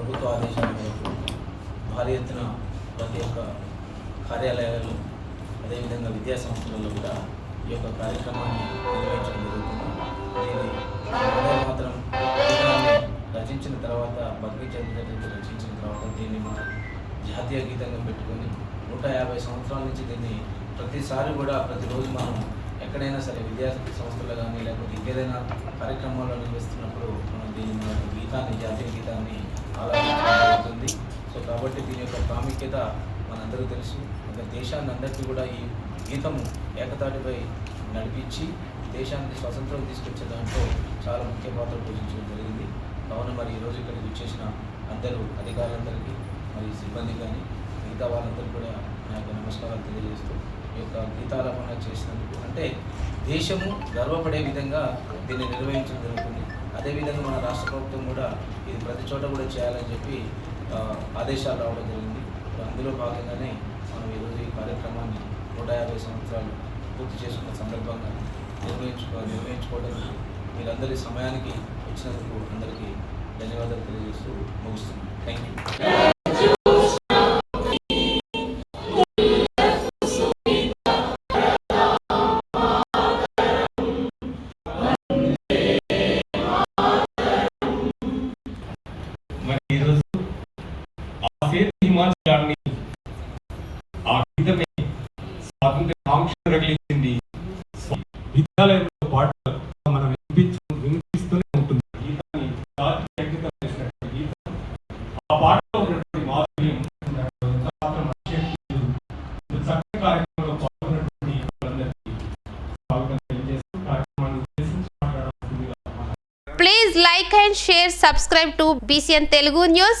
ప్రభుత్వ ఆదేశాల మేరకు భారీ ఎత్తున ప్రతి ఒక్క కార్యాలయాలలో అదేవిధంగా విద్యా సంస్థలలో కూడా ఈ యొక్క కార్యక్రమాన్ని నిర్వహించడం జరుగుతుంది. దీన్ని మాత్రం రచించిన తర్వాత భక్తి చంద్రగారి రచించిన తర్వాత దీన్ని మనం జాతీయ గీతంగా పెట్టుకొని నూట యాభై సంవత్సరాల నుంచి దీన్ని ప్రతిసారి కూడా ప్రతిరోజు మనం ఎక్కడైనా సరే విద్యా సంస్థలు కానీ లేకపోతే ఇంకేదైనా కార్యక్రమాల్లో నిర్వహిస్తున్నప్పుడు మనం దీన్ని మనం గీతాన్ని జాతీయ గీతాన్ని ఆలోచించడం సో కాబట్టి దీని యొక్క ప్రాముఖ్యత మనందరూ తెలుసు. ఒక దేశాన్ని అందరికీ కూడా ఈ గీతము ఏకతాటిపై నడిపించి దేశానికి స్వతంత్రం తీసుకొచ్చే దాంట్లో చాలా ముఖ్య పాత్ర పోషించడం జరిగింది. కావున మరి ఈరోజు ఇక్కడికి వచ్చేసిన అందరూ అధికారులందరికీ మరి సిబ్బంది కానీ మిగతా వాళ్ళందరూ కూడా నా యొక్క నమస్కారాలు తెలియజేస్తూ ఈ యొక్క గీతాలాపన చేసినందుకు. అంటే దేశము గర్వపడే విధంగా దీన్ని నిర్వహించడం జరుగుతుంది. అదేవిధంగా మన రాష్ట్ర ప్రభుత్వం కూడా ఇది ప్రతి చోట కూడా చేయాలని చెప్పి ఆదేశాలు రావడం జరిగింది. అందులో భాగంగానే మనం ఈరోజు ఈ కార్యక్రమాన్ని నూట యాభై సంవత్సరాలు పూర్తి చేసుకున్న సందర్భంగా నిర్వహించుకో నిర్వహించుకోవడం మీరందరి సమయానికి వచ్చినందుకు అందరికీ ధన్యవాదాలు తెలియజేస్తూ ముగిస్తున్నాను. థ్యాంక్ యూ సేతు హిమాచలాన్ని ఆ గీతమే స్వాతంత్ర కాంక్ష రగిలించింది. విద్యాలయంలో పాట మనం వినిపించు వినిపిస్తూనే ఉంటుంది. గీతాన్ని అంకితం చేసినటువంటి గీతం. ఆ పాటలో ఉన్నటువంటి మాధుర్యం కార్యక్రమంలో పాల్గొన్నటువంటి వాళ్ళందరికీ స్వాగతం తెలియజేస్తూ కార్యక్రమాన్ని ఉద్దేశించి మాట్లాడాల్సిందిగా like and share, subscribe to BCN Telugu News.